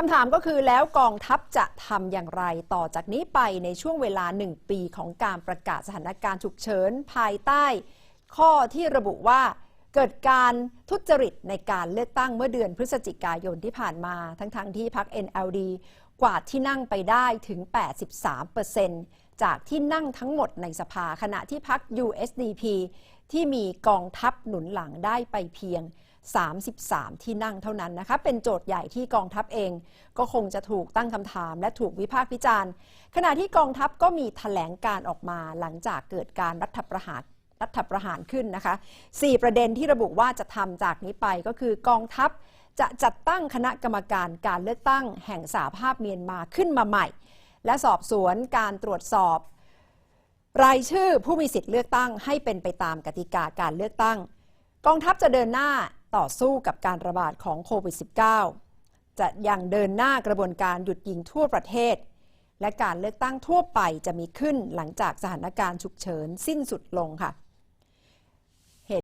คำถามก็คือแล้วกองทัพจะทำอย่างไรต่อจากนี้ไปในช่วงเวลา 1 ปีของการประกาศสถานการณ์ฉุกเฉินภายใต้ ข้อที่ระบุว่าเกิดการทุจริตในการเลือกตั้งเมื่อเดือนพฤศจิกายนที่ผ่านมา ทั้งๆทที่พัก NLD กวาดที่นั่งไปได้ถึง 83%จากที่นั่งทั้งหมดในสภาขณะที่พัก USDP ที่มีกองทัพหนุนหลังได้ไปเพียง 33 ที่นั่งเท่านั้นนะคะ เป็นโจทย์ใหญ่ที่กองทัพเอง ก็คงจะถูกตั้งคำถาม และถูกวิพากษ์วิจารณ์ ขณะที่กองทัพก็มีแถลงการออกมาหลังจากเกิดการรัฐประหารรัฐประหารขึ้นนะคะ 4 ประเด็นที่ระบุว่าจะทำจากนี้ไปก็คือกองทัพจะจัดตั้งคณะกรรมการการเลือกตั้งแห่งสาภาพเมียนมาขึ้นมาใหม่ และสอบสวนการตรวจสอบ รายชื่อผู้มีสิทธิ์เลือกตั้งให้เป็นไปตามกติกาการเลือกตั้ง กองทัพจะเดินหน้า ต่อสู้กับการระบาดของโควิด -19 จะยังเดินหน้ากระบวนการหยุดยิงทั่วประเทศ และการเลือกตั้งทั่วไปจะมีขึ้นหลังจากสถานการณ์ฉุกเฉินสิ้นสุดลงค่ะ